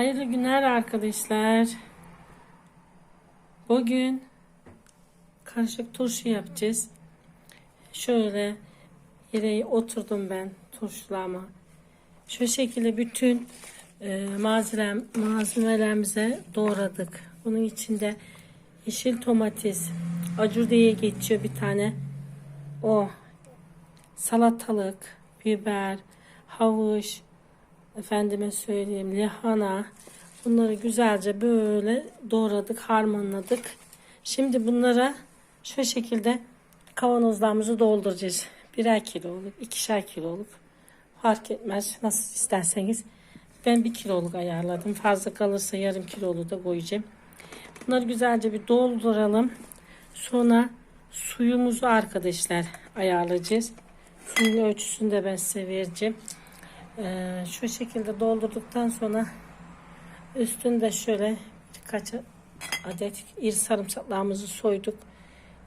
Hayırlı günler arkadaşlar. Bugün karışık turşu yapacağız. Şöyle yere oturdum ben turşulama. Şu şekilde bütün e, malzeme, malzemelerimize doğradık. Bunun içinde yeşil domates, acur diye geçiyor bir tane. O salatalık, biber, havuç, efendime söyleyeyim lahana. Bunları güzelce böyle doğradık, harmanladık. Şimdi bunlara şu şekilde kavanozlarımızı dolduracağız. Birer kiloluk, ikişer kiloluk fark etmez nasıl isterseniz. Ben bir kiloluk ayarladım. Fazla kalırsa yarım kilolu da koyacağım. Bunları güzelce bir dolduralım. Sonra suyumuzu arkadaşlar ayarlayacağız. Suyun ölçüsünü de ben size vereceğim. Ee, şu şekilde doldurduktan sonra üstünde şöyle birkaç adet iri sarımsaklarımızı soyduk.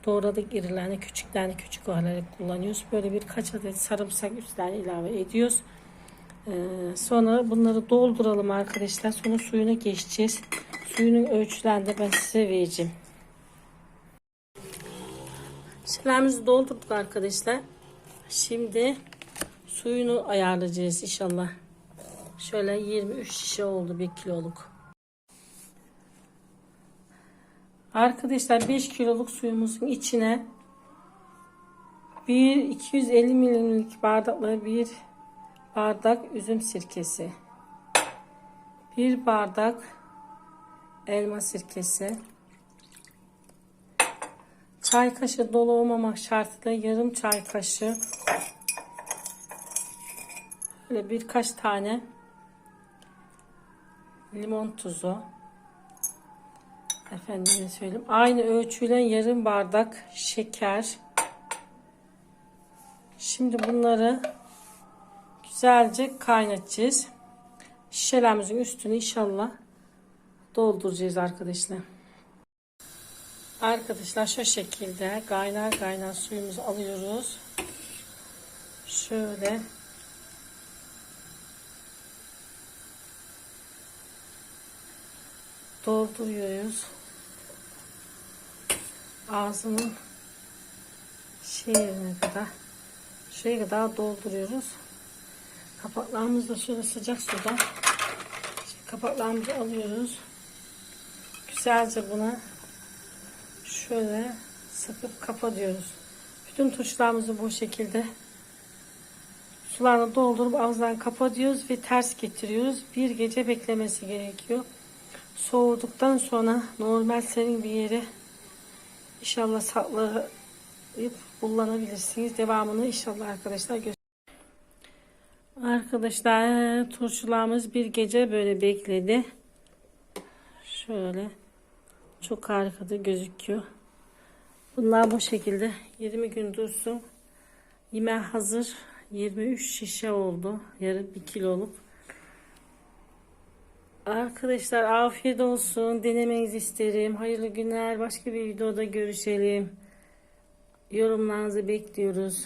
Doğradık irilerini, küçüklerini küçük olarak kullanıyoruz. Böyle birkaç adet sarımsak üstlerine ilave ediyoruz. Ee, sonra bunları dolduralım arkadaşlar. Sonra suyuna geçeceğiz. Suyunun ölçülerini de ben size vereceğim. Şeylerimizi doldurduk arkadaşlar. Şimdi suyunu ayarlayacağız inşallah. Şöyle 23 şişe oldu 1 kiloluk. Arkadaşlar 5 kiloluk suyumuzun içine bir 250 milimlik bardakla bir bardak üzüm sirkesi. Bir bardak elma sirkesi. Çay kaşığı dolu olmamak şartıyla yarım çay kaşığı böyle birkaç tane limon tuzu. Efendime söyleyeyim. Aynı ölçüyle yarım bardak şeker. Şimdi bunları güzelce kaynatacağız. Şişelerimizin üstünü inşallah dolduracağız arkadaşlar. Arkadaşlar şu şekilde kaynar kaynar suyumuzu alıyoruz. Şöyle dolduruyoruz. Ağzının şey yerine kadar şuraya kadar dolduruyoruz. Kapaklarımızı da şöyle sıcak suda kapaklarımızı alıyoruz. Güzelce buna şöyle sıkıp kapatıyoruz. Bütün tuşlarımızı bu şekilde sularla doldurup ağızdan kapatıyoruz ve ters getiriyoruz. Bir gece beklemesi gerekiyor. Soğuduktan sonra normal serin bir yere inşallah saklayıp kullanabilirsiniz. Devamını inşallah arkadaşlar göster. Arkadaşlar turşularımız bir gece böyle bekledi. Şöyle çok harikada gözüküyor. Bunlar bu şekilde 20 gün dursun. Yemeğe hazır. 23 şişe oldu. Yarım 1 kiloluk. Arkadaşlar afiyet olsun. Denemenizi isterim. Hayırlı günler. Başka bir videoda görüşelim. Yorumlarınızı bekliyoruz.